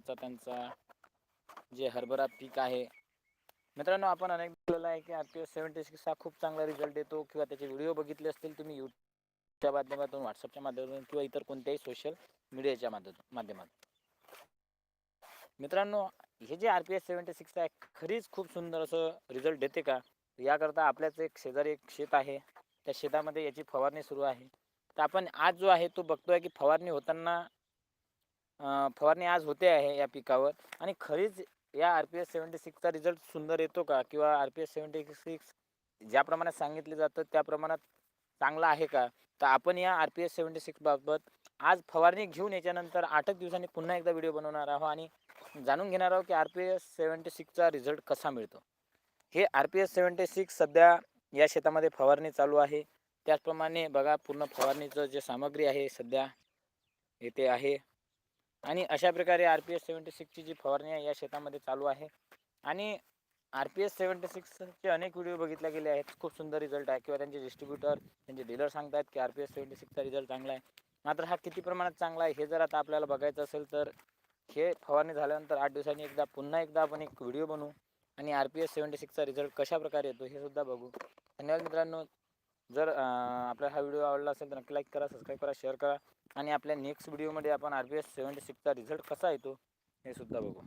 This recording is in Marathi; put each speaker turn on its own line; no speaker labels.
प्रकारचा त्यांचा जे हरभरा पीक आहे. मित्रांनो आपण अनेक बोललेलं आहे की R P S seventy six हा खूप चांगला रिझल्ट देतो किंवा त्याचे व्हिडिओ बघितले असतील तुम्ही यूट्यूबच्या माध्यमातून व्हॉट्सअपच्या माध्यमातून किंवा इतर कोणत्याही सोशल मीडियाच्या माध्यमातून माध्यमातून. मित्रांनो हे जे R P S seventy six आहे खरीच खूप सुंदर असं रिझल्ट देते का? याकरता आपल्याच एक शेजारी एक शेत आहे. त्या शेतामध्ये याची फवारणी सुरू आहे. तर आपण आज जो आहे तो बघतोय की फवारणी होताना फवारणी आज होते आहे या पिकावर. आणि खरीच या आर पी एस सेवन्टी सिक्सचा रिझल्ट सुंदर येतो का? किंवा R P S seventy six ज्या प्रमाणात सांगितले जातं त्या प्रमाणात चांगला आहे का? तर आपण या R P S seventy six बाबत आज फवारणी घेऊन याच्यानंतर आठच दिवसांनी पुन्हा एकदा व्हिडिओ बनवणार आहोत आणि जाणून घेणार आहोत की आर पी एस सेवन्टी सिक्सचा रिझल्ट कसा मिळतो. हे R P S seventy six सध्या या शेतामध्ये फवारणी चालू आहे. त्याचप्रमाणे बघा पूर्ण फवारणीचं जे सामग्री आहे सध्या येथे आहे. आणि अशा प्रकारे आर पी एस सेवन्टी सिक्सची जी फवारणी आहे या शेतामध्ये चालू आहे. आणि आर पी एस सेवन्टी सिक्सचे अनेक व्हिडिओ बघितले गेले आहेत. खूप सुंदर रिझल्ट आहे. किंवा त्यांचे डिस्ट्रीब्युटर त्यांचे डीलर सांगतात की आर पी एस सेवन्टी सिक्सचा रिझल्ट चांगला आहे. मात्र हा किती प्रमाणात चांगला आहे हे जर आता आपल्याला बघायचं असेल तर हे फवारणी झाल्यानंतर आठ दिवसांनी एकदा पुन्हा एकदा आपण एक व्हिडिओ बनवू. आणि आर पी एस सेवन्टी सिक्सचा रिझल्ट कशा प्रकारे येतो हे सुद्धा बघू. धन्यवाद मित्रांनो. जर आपला हा व्हिडिओ आवडला असेल तर नक्की लाईक करा सबस्क्राईब करा शेअर करा. आणि आपल्या नेक्स्ट व्हिडिओमध्ये आपण आर पी एस सेवन्टी सिक्सचा रिझल्ट कसा येतो हे सुद्धा बघू.